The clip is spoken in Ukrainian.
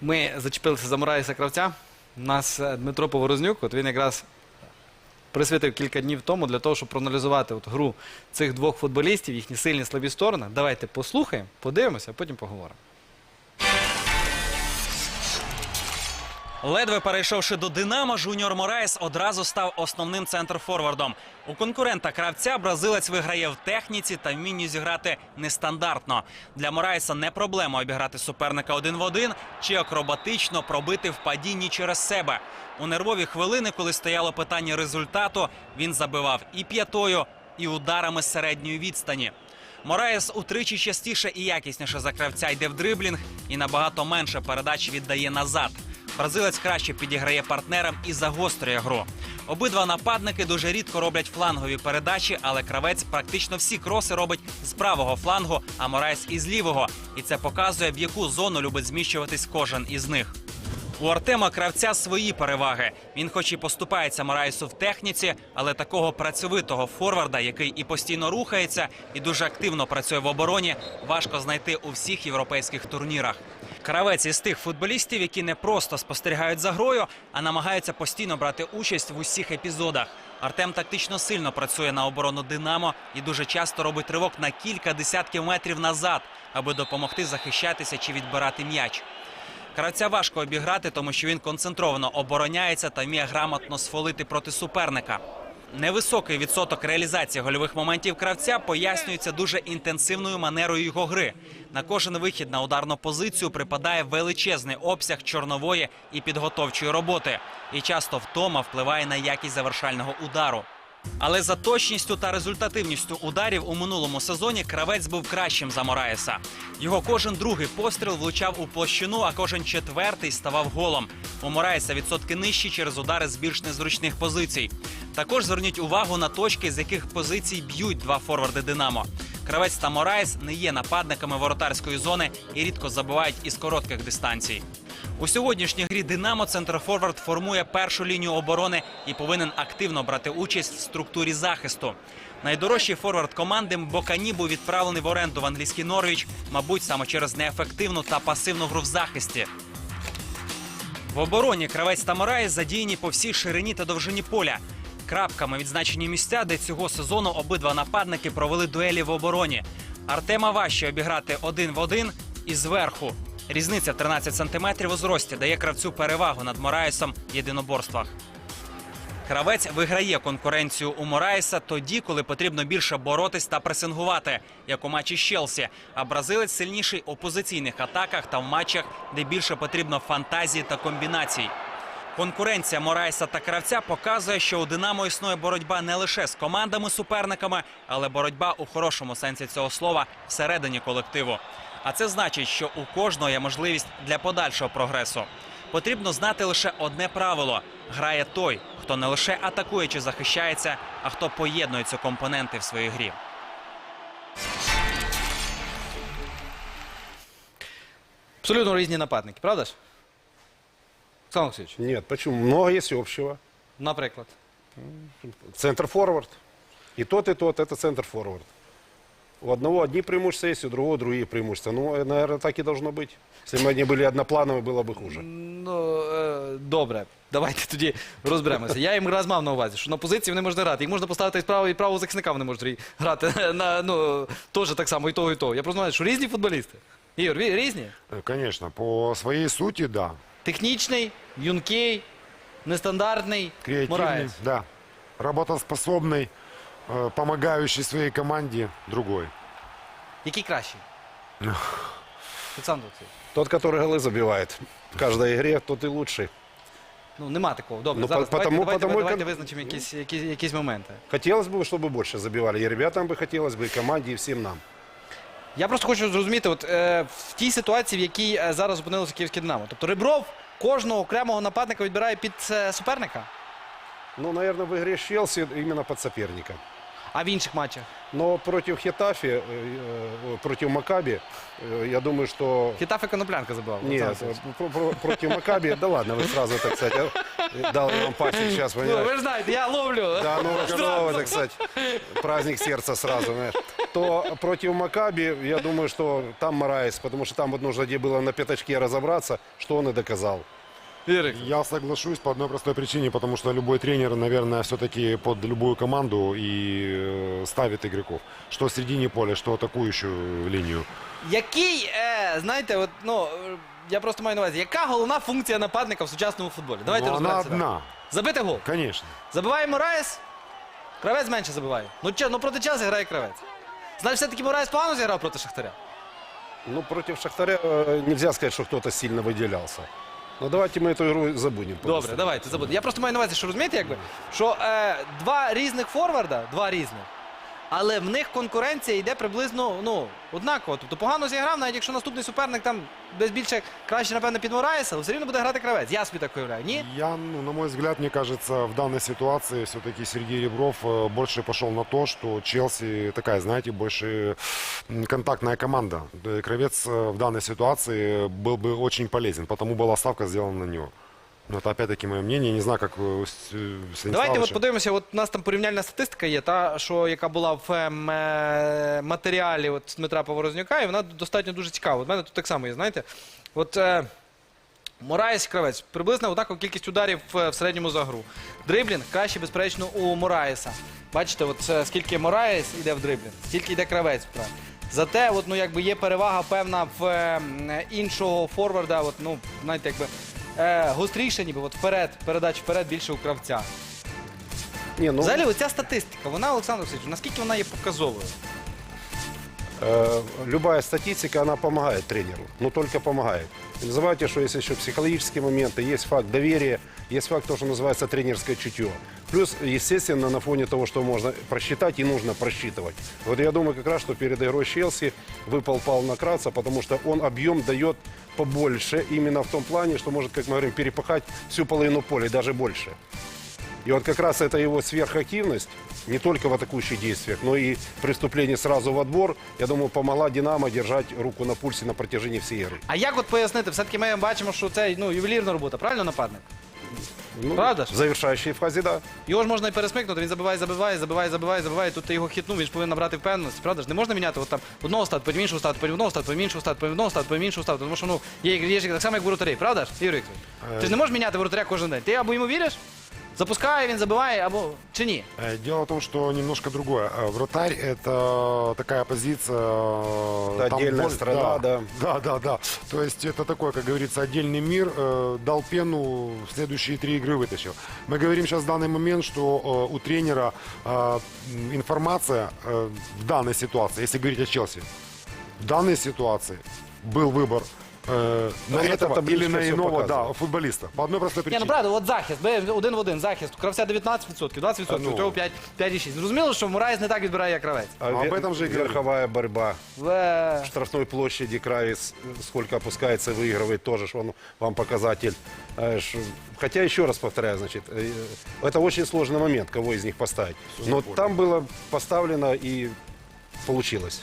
Ми зачепилися за Мораєса Кравця. У нас е, Дмитро Поворознюк, от він якраз присвятив кілька днів тому для того, щоб проаналізувати от гру цих двох футболістів, їхні сильні слабі сторони. Давайте послухаємо, подивимося, а потім поговоримо. Ледве перейшовши до Динамо, Жуніор Мораєс одразу став основним центрфорвардом. У конкурента кравця бразилець виграє в техніці та вмінні зіграти нестандартно. Для Мораєса не проблема обіграти суперника один в один чи акробатично пробити в падінні через себе. У нервові хвилини, коли стояло питання результату, він забивав і п'ятою, і ударами середньої відстані. Мораєс утричі частіше і якісніше за кравця йде в дриблінг і набагато менше передач віддає назад. Бразилець краще підіграє партнерам і загострює гру. Обидва нападники дуже рідко роблять флангові передачі, але кравець практично всі кроси робить з правого флангу, а Мораєс із лівого. І це показує, в яку зону любить зміщуватись кожен із них. У Артема Кравця свої переваги. Він, хоч і поступається Мораєсу в техніці, але такого працьовитого форварда, який і постійно рухається, і дуже активно працює в обороні, важко знайти у всіх європейських турнірах. Кравець із тих футболістів, які не просто спостерігають за грою, а намагаються постійно брати участь в усіх епізодах. Артем тактично сильно працює на оборону Динамо і дуже часто робить ривок на кілька десятків метрів назад, аби допомогти захищатися чи відбирати м'яч. Кравця важко обіграти, тому що він концентровано обороняється та вміє грамотно сфолити проти суперника. Невисокий відсоток реалізації гольових моментів кравця пояснюється дуже інтенсивною манерою його гри. На кожен вихід на ударну позицію припадає величезний обсяг чорнової і підготовчої роботи, і часто втома впливає на якість завершального удару. Але за точністю та результативністю ударів у минулому сезоні кравець був кращим за Мораєса. Його кожен другий постріл влучав у площину, а кожен четвертий ставав голом. У Мораєса відсотки нижчі через удари з більш незручних позицій. Також зверніть увагу на точки, з яких позицій б'ють два форварди Динамо. Кравець та Мораєс не є нападниками воротарської зони і рідко забивають із коротких дистанцій. У сьогоднішній грі Динамо центрфорвард формує першу лінію оборони і повинен активно брати участь в структурі захисту. Найдорожчий форвард команди Бокані був відправлений в оренду в англійський Норвіч, мабуть, саме через неефективну та пасивну гру в захисті. В обороні кравець та Мораєс задіяні по всій ширині та довжині поля. Крапками відзначені місця, де цього сезону обидва нападники провели дуелі в обороні. Артема важче обіграти один в один і зверху. Різниця в 13 сантиметрів у зрості дає кравцю перевагу над Мораєсом в єдиноборствах. Кравець виграє конкуренцію у Мораєса тоді, коли потрібно більше боротись та пресингувати, як у матчі з Челсі. А бразилець сильніший у позиційних атаках та в матчах, де більше потрібно фантазії та комбінацій. Конкуренція Мораєса та кравця показує, що у Динамо існує боротьба не лише з командами-суперниками, але боротьба у хорошому сенсі цього слова всередині колективу. А це значить, що у кожного є можливість для подальшого прогресу. Потрібно знати лише одне правило: грає той, хто не лише атакує чи захищається, а хто поєднує ці компоненти в своїй грі. Абсолютно різні нападники, правда ж? Олександр Олексійович, Нет, почему? Много есть общего. наприклад. Центр-форвард. И тот, и тот – это центр-форвард. У одного одни преимущества есть, у другого другие преимущества. Ну, наверное, так и должно быть. Если бы они были одноплановые, было бы хуже. Ну, е, добре, давайте тоді розберемося. Я їм раз мав на увазі, що на позиції вони можуть грати. Їх можна поставити і справа, і правого захисника вони можуть рі- грати. На, ну, теж так само, і того, і того. Я просто знаю, що різні футболісти. Ігор, ві- різні? Э, Конечно, по своей сути, да. Технічний, юнкий, нестандартний, Креативный, Мораєс. да. Работоспособный, э, помогающий своей команде другой. Який кращий? Олександр Олексійович. Тот, который голы забивает в каждой игре, тот и лучший. Ну, нема такого. Добре, Ну, зараз по- потому- давайте, потому давайте, кон- давайте визначимо якісь, якісь, якісь моменти. Хотелось бы, чтобы больше забивали. И ребятам бы хотелось бы, и команде, и всем нам. Я просто хочу зрозуміти, от е, в тій ситуації, в якій е, зараз опинилося київське Динамо. Тобто Ребров кожного окремого нападника відбирає під е, суперника, Ну, наверное, в игре с Челси именно соперника. а в інших матчах. Но против Хетафи, э, э, против Макаби, э, я думаю, что... Хітафи Коноплянка забивав. Нет, Олександр Олексійович. про- про- против Макаби, да ладно, вы сразу, так сказать, э, дал я вам пасик сейчас, Ну, понимаешь? ви ж знаєте, я ловлю. Да, ну, здорово, так сказать, праздник сердца сразу, знаешь. то против Макаби, я думаю, что там Мораес, потому что там вот нужно где было на пятачке разобраться, что он и доказал. Ігор, Я соглашусь по одной простой причине, потому что любой тренер, наверное, все-таки под любую команду и э, ставит игроков. Что в середине поля, что атакующую линию. Який, е, знаєте, от, ну, е, я просто маю на увазі, яка головна функція нападника в сучасному футболі? Давайте Но она розберемося. так. одна, Забити гол. конечно. Забиває Мораєс, кравець менше забиває. Ну, че, ну проти Челсі грає кравець. Значить, все-таки Мораєс погано зіграв проти Шахтаря. Ну, против Шахтаря э, нельзя сказать, что кто-то сильно выделялся. Но давайте мы эту игру забудем. Добре, побыстрее. давайте забудемо. Я просто маю на увазі, що розумієте, якби, що е, два різних форварда, два різних, але в них конкуренція йде приблизно ну, однаково. Тобто погано зіграв, навіть якщо наступний суперник там десь більше краще, напевно, під Мораєса, але все рівно буде грати кравець. Я собі так уявляю. Ні? Я, ну, на мой взгляд, мне кажется, в данной ситуации все-таки Сергей Ребров э, больше пошел на то, что Челси такая, знаете, больше м, контактная команда. Да и Кровец э, в данной ситуации был бы очень полезен, потому была ставка сделана на него. Но это опять-таки мое мнение, не знаю, как э, с- э, Давайте от Станиславовича. подивимося, от у нас там порівняльна статистика є, та, що, яка була в ем, е, матеріалі от, Дмитра Поворознюка, і вона достатньо дуже цікава. От в мене тут так само є, знаєте. От е, Мораєс Кравець, приблизно однакова кількість ударів е, в середньому за гру. Дриблінг краще, безперечно, у Мораєса. Бачите, от е, скільки Мораєс йде в дриблінг, стільки йде кравець. вправо. Зате, от, ну, якби є перевага певна в е, м, іншого форварда, от, ну, знаєте, якби е, гостріше, ніби от вперед, передач вперед більше у кравця. Ні, ну, Взагалі, оця статистика, вона, Олександр Васильович, наскільки вона є показовою? э, любая статистика, она помогает тренеру. Но только помогает. Не забывайте, что есть еще психологические моменты, есть факт доверия, есть факт то, что называется тренерское чутье. Плюс, естественно, на фоне того, что можно просчитать и нужно просчитывать. Вот я думаю как раз, что перед игрой Челси выпал Павел Накраца, потому что он объем дает побольше, именно в том плане, что может, как мы говорим, перепахать всю половину поля, даже больше. И вот как раз эта его сверхактивность, не только в атакующих действиях, но и при вступлении сразу в отбор, я думаю, помогла Динамо держать руку на пульсе на протяжении всей игры. А як от пояснити? Все-таки ми бачимо, що це ну, ювелірна робота, правильно нападник? Ну, Правда ж? В завершающей фазе, да. Його ж можна і пересмикнути, він забиває, забиває, забиває, забиває, забиває. Тут ти його хитнув, він ж повинен набрати впевненості. Правда ж? Не можна міняти от там одного стату, потім іншого стату, потім одного стату, потім іншого стату, потім одного стату, потім іншого стату. Тому що ну, є, є ж так само, як воротарі, правда ж? Ігор Вікторович? Ти ж не можеш міняти воротаря кожен день. Ти або йому віриш, запускає, він забиває, або чи ні? Э, Дело в том, что немножко другое. Э, Вратарь – это такая позиция... э, Это там отдельная боль- страна, да. Да, да, да. То есть это такой, как говорится, отдельный мир. э, Дал пену, в следующие три игры вытащил. Мы говорим сейчас в данный момент, что э, у тренера э, м, информация э, в данной ситуации, если говорить о Челси, в данной ситуации был выбор э, на Ну, это этого табличка или на всё иного да, показывает. Ні, футболиста. По одной простой ну причине. правда, от захист, ви один в один захист. У кравця 19%, 20%, Ну. у цього 5, 5,6. Зрозуміло, що Мураєс не так відбирає, як кравець. А об ве- этом же и говорю. верховая борьба. В, е, В штрафной площади край с- сколько опускается, выигрывает тоже, что он вам показатель. Э, ш- Хотя, еще раз повторяю, значит, э, это очень сложный момент, кого из них поставить. Но там было поставлено и получилось.